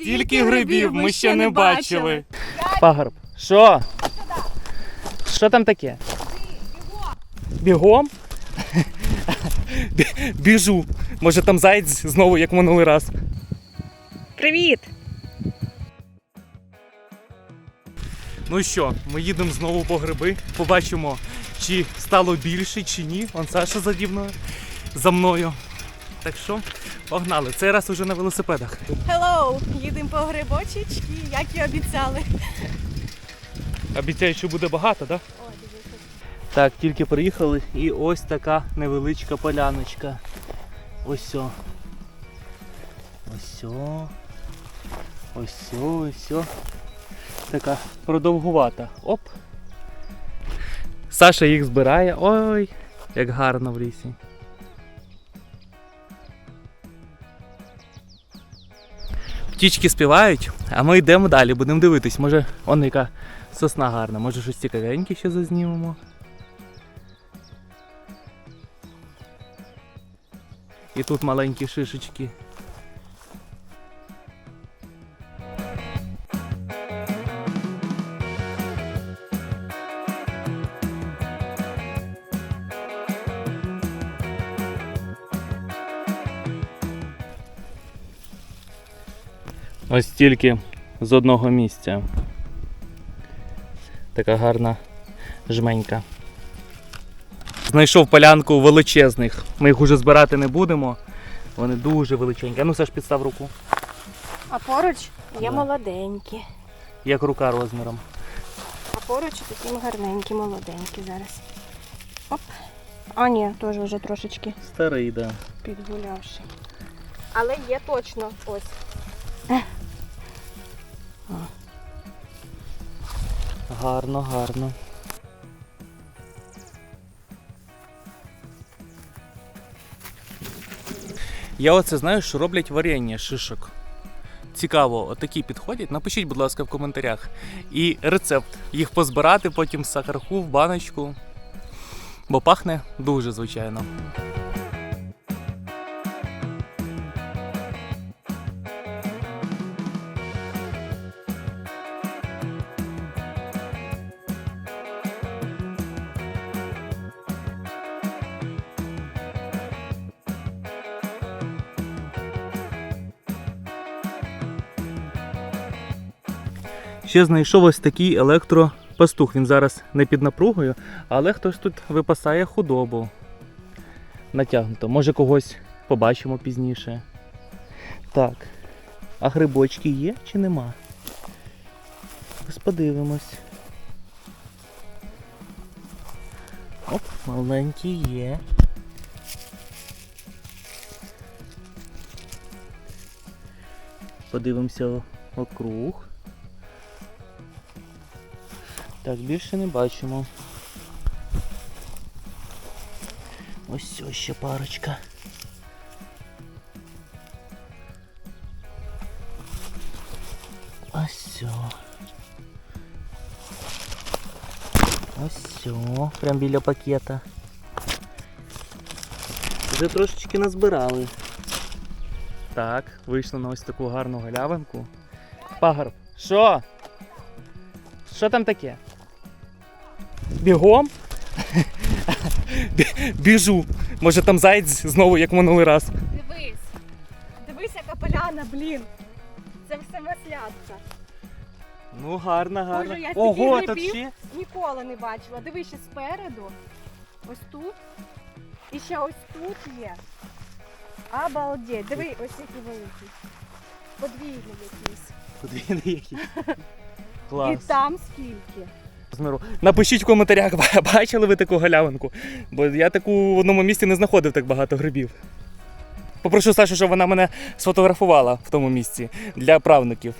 Стільки грибів ми ще не бачили. Пагорб. Що? Що там таке? Бігом? Бі- Біжу. Може там заєць знову, як минулий раз. Привіт! Ну що, ми їдемо знову по гриби. Побачимо, чи стало більше, чи ні. Он Саша за мною. За мною. Так що, погнали. Цей раз уже на велосипедах. Hello! Їдемо по грибочечки, як і обіцяли. Обіцяю, що буде багато, так? Дивіться. Так, тільки приїхали і ось така невеличка поляночка. Ось о. Ось о. Ось ось о. Така продовгувата. Оп. Саша їх збирає. Ой, як гарно в лісі. Птічки співають, а ми йдемо далі, будемо дивитись. Може, он яка сосна гарна, може щось цікавеньке ще зазнімемо. І тут маленькі шишечки. Ось тільки з одного місця. Така гарна жменька. Знайшов полянку величезних. Ми їх уже збирати не будемо. Вони дуже величенькі. А ну Саш, підстав руку. А поруч є Да. молоденькі. Як рука розміром. А поруч такі гарненькі, молоденькі зараз. Оп. А ні, теж вже трошечки Старий, да. підгулявши. Але є точно ось. Гарно, гарно. Я оце знаю, що роблять варення шишок. Цікаво, отакі підходять. Напишіть, будь ласка, в коментарях. І рецепт їх позбирати, потім сахарку в баночку. Бо пахне дуже звичайно. Ще знайшов ось такий електропастух. Він зараз не під напругою, але хтось тут випасає худобу. Натягнуто. Може когось побачимо пізніше. Так. А грибочки є чи нема? Ось подивимось. Оп, маленькі є. Подивимося округ. Так, більше не бачимо. Ось ось ще парочка. Ось. Ось. Прям біля пакета. Вже трошечки назбирали. Так, вийшли на ось таку гарну галявинку. Пагорб. Що? Що там таке? Бігом? Біжу. Може там заєць знову, як минулий раз. Дивись. Дивись, яка поляна, блін. Це все маслятка. Ну, гарно, гарно. Боже, я Ого, тут грибів. ще. Ніколи не бачила. Дивись ще спереду. Ось тут. І ще ось тут є. Обалдеть. Диви, ось який великий. Подвійний якийсь. Подвійний який. І там скільки. Розміру. Напишіть в коментарях, бачили ви таку галявинку. Бо я таку в одному місці не знаходив так багато грибів. Попрошу Сашу, щоб вона мене сфотографувала в тому місці для правнуків.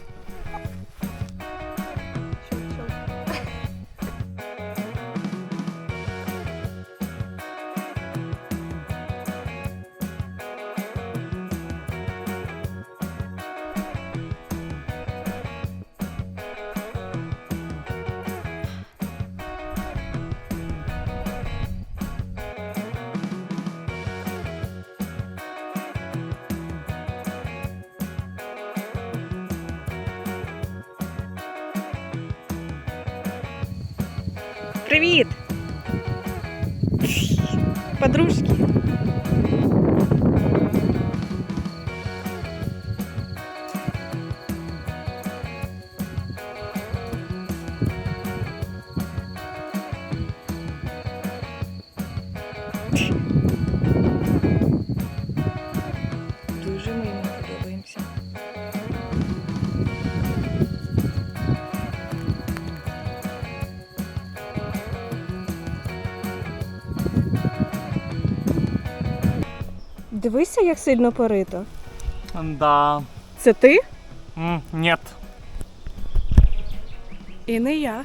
Привіт! Подружки. Дивися, як сильно порито. Да. Це ти? М, Нет. І не я.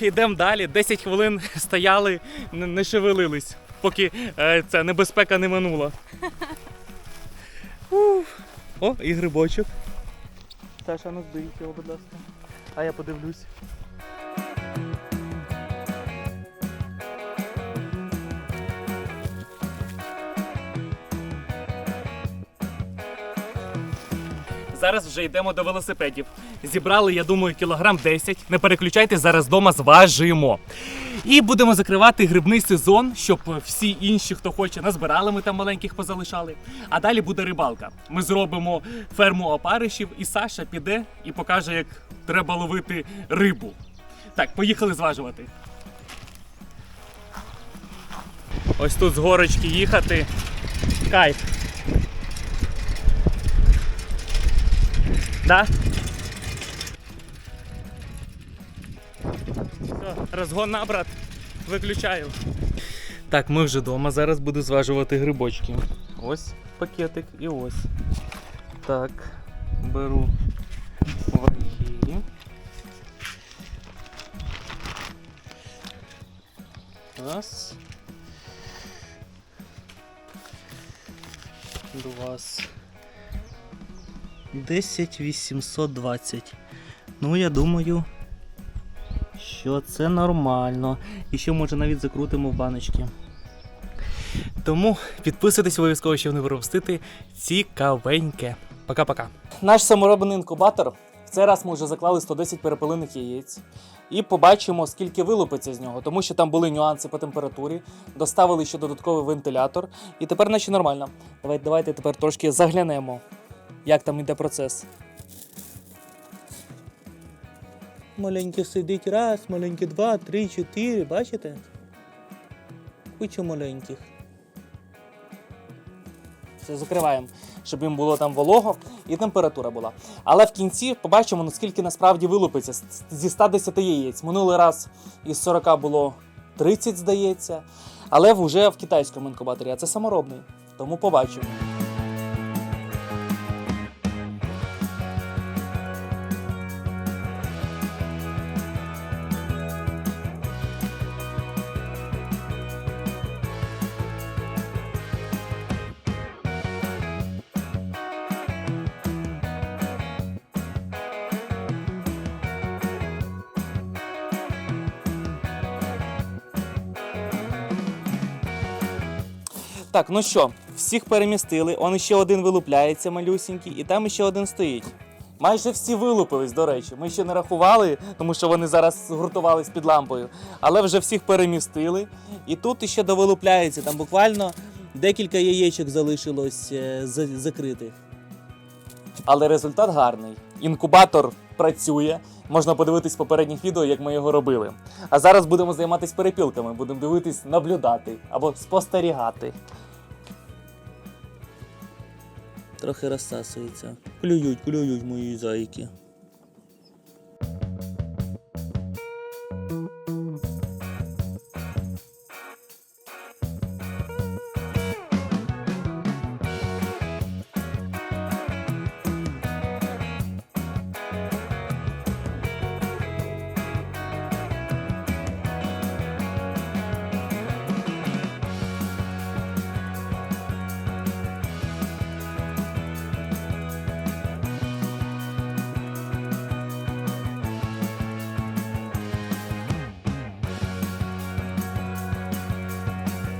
Ідемо далі. 10 хвилин стояли, не, не шевелились, поки е, ця небезпека не минула. Уф. О, і грибочок. Саша, ну зберіть його, будь ласка. А я подивлюсь. Зараз вже йдемо до велосипедів. Зібрали, я думаю, кілограм 10. Не переключайтесь, зараз вдома зважимо. І будемо закривати грибний сезон, щоб всі інші, хто хоче, назбирали, ми там маленьких позалишали. А далі буде рибалка. Ми зробимо ферму опаришів, і Саша піде і покаже, як треба ловити рибу. Так, поїхали зважувати. Ось тут з горочки їхати. Кайф. Да? Все, розгон на, брат. Виключаю. Так, ми вже вдома. Зараз буду зважувати грибочки. Ось пакетик і ось. Так, беру ваги. Раз. Два. 10 820. Ну, я думаю, що це нормально. І ще може навіть закрутимо в баночки. Тому підписуйтесь обов'язково, щоб не пропустити цікавеньке. Пока-пока. Наш саморобний інкубатор. В цей раз ми вже заклали 110 перепелиних яєць. І побачимо, скільки вилупиться з нього, тому що там були нюанси по температурі. Доставили ще додатковий вентилятор. І тепер наче нормально. Давайте, давайте тепер трошки заглянемо як там іде процес. Маленький сидить раз, маленький два, три, чотири, бачите? Куча маленьких. Все, закриваємо, щоб їм було там волого і температура була. Але в кінці побачимо, наскільки насправді вилупиться зі 110 яєць. Минулий раз із 40 було 30, здається. Але вже в китайському інкубаторі, а це саморобний. Тому побачимо. Так, ну що, всіх перемістили. Он ще один вилупляється малюсінький, і там ще один стоїть. Майже всі вилупились, до речі. Ми ще не рахували, тому що вони зараз гуртувались під лампою. Але вже всіх перемістили. І тут ще довилупляється. Там буквально декілька яєчок залишилось е, закритих. Але результат гарний. Інкубатор працює. Можна подивитись попередніх відео, як ми його робили. А зараз будемо займатися перепілками, будемо дивитись, наблюдати або спостерігати. Трохи розсасується. Клюють, клюють мої зайки.